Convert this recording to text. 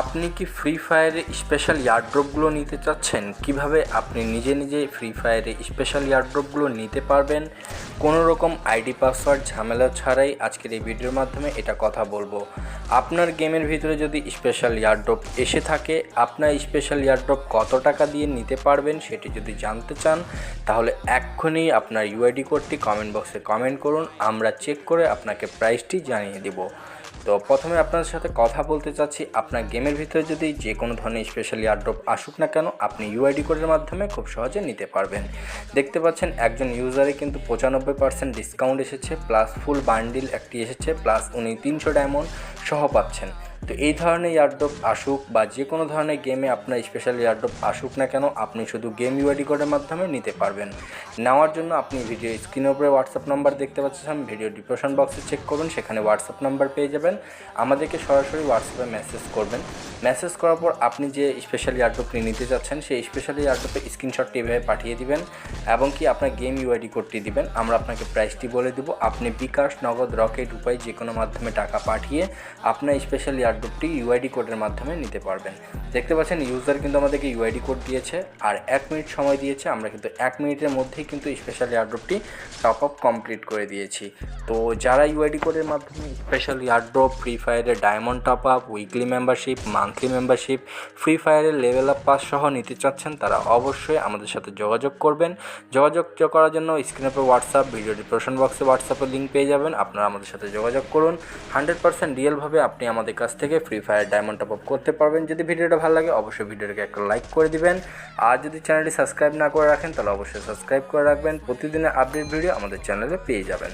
আপনি কি free ফায়ারে special ইয়ারড্রপগুলো নিতে চাচ্ছেন? কীভাবে আপনি নিজে নিজে ফ্রি ফায়ারে স্পেশাল ইয়ারড্রপগুলো নিতে পারবেন? কোনো রকম আইডি, পাসওয়ার্ড ঝামেলা ছাড়াই আজকের এই ভিডিওর মাধ্যমে এটা কথা বলব। আপনার গেমের ভিতরে যদি স্পেশাল ইয়ারড্রপ এসে থাকে, আপনার স্পেশাল ইয়ারড্রপ কত টাকা দিয়ে নিতে পারবেন সেটি যদি জানতে চান, তাহলে এক্ষুনি আপনার ইউআইডি কোডটি কমেন্ট বক্সে কমেন্ট করুন, আমরা চেক করে আপনাকে প্রাইসটি জানিয়ে দেবো। তো প্রথমে আপনাদের সাথে কথা বলতে চাচ্ছি, আপনার গেমের ভিতরে যদি যে কোনো ধরনের স্পেশাল ইয়ারড্রপ আসুক না কেন, আপনি ইউআইডি কোডের মাধ্যমে খুব সহজে নিতে পারবেন। দেখতে পাচ্ছেন, একজন ইউজারে কিন্তু পঁচানব্বই পার্সেন্ট ডিসকাউন্ট এসেছে প্লাস ফুল বান্ডিল একটি এসেছে প্লাস উনি তিনশো ডায়মন্ড সহ পাচ্ছেন। তো এই ধরনের ইয়ারড্রপ আসুক বা যে কোনো ধরনের গেমে আপনার স্পেশাল ইয়ারড্রপ আসুক না কেন, আপনি শুধু গেম ইউআইডি কোডের মাধ্যমে নিতে পারবেন। নেওয়ার জন্য আপনি ভিডিও স্ক্রিনের উপরে হোয়াটসঅ্যাপ নাম্বার দেখতে পাচ্ছেন ভিডিও ডিপ্রেশন বক্সে চেক করবেন সেখানে হোয়াটসঅ্যাপ নাম্বার পেয়ে যাবেন। আমাদেরকে সরাসরি হোয়াটসঅ্যাপে মেসেজ করবেন। মেসেজ করার পর আপনি যে স্পেশাল ইয়ারড্রপটি নিতে চাচ্ছেন সেই স্পেশাল ইয়ারড্রপের স্ক্রিনশটটি এভাবে পাঠিয়ে দিবেন এবং কি আপনার গেম ইউআইডি কোডটি দিবেন। আমরা আপনাকে প্রাইসটি বলে দেবো। আপনি বিকাশ, নগদ রকেট উপায় যে কোনো মাধ্যমে টাকা পাঠিয়ে আপনার স্পেশাল ইয়ারড্রপটি ইউআইডি কোডের মাধ্যমে নিতে পারবেন। দেখতে পাচ্ছেন ইউজার কিন্তু আমাদেরকে ইউআইডি কোড দিয়েছে, আর এক মিনিট সময় দিয়েছে। আমরা কিন্তু এক মিনিটের মধ্যেই কিন্তু স্পেশাল ইয়ারড্রপটি টপ আপ কমপ্লিট করে দিয়েছি। তো যারা ইউআইডি কোডের মাধ্যমে স্পেশাল ইয়ারড্রপ ফ্রি ফায়ারের diamond top up weekly membership monthly membership free ফায়ারের লেভেল আপ পাস সহ নিতে চাচ্ছেন, তারা অবশ্যই আমাদের সাথে যোগাযোগ করবেন। যোগাযোগ করার জন্য স্ক্রিনে পর হোয়াটসঅ্যাপ ভিডিও ডিসক্রিপশন বক্সে হোয়াটসঅ্যাপের লিঙ্ক পেয়ে যাবেন। আপনারা আমাদের সাথে যোগাযোগ করুন। হান্ড্রেড পার্সেন্ট রিয়েলভাবে আপনি আমাদের কাছ থেকে free fire diamond top up করতে পারবেন। যদি ভিডিওটা ভালো লাগে, অবশ্যই ভিডিওটাকে একটা লাইক করে দিবেন। আর যদি চ্যানেলটি সাবস্ক্রাইব না করে রাখেন, তাহলে অবশ্যই সাবস্ক্রাইব করে রাখবেন। প্রতিদিনের আপডেট ভিডিও আমাদের চ্যানেলে পেয়ে যাবেন।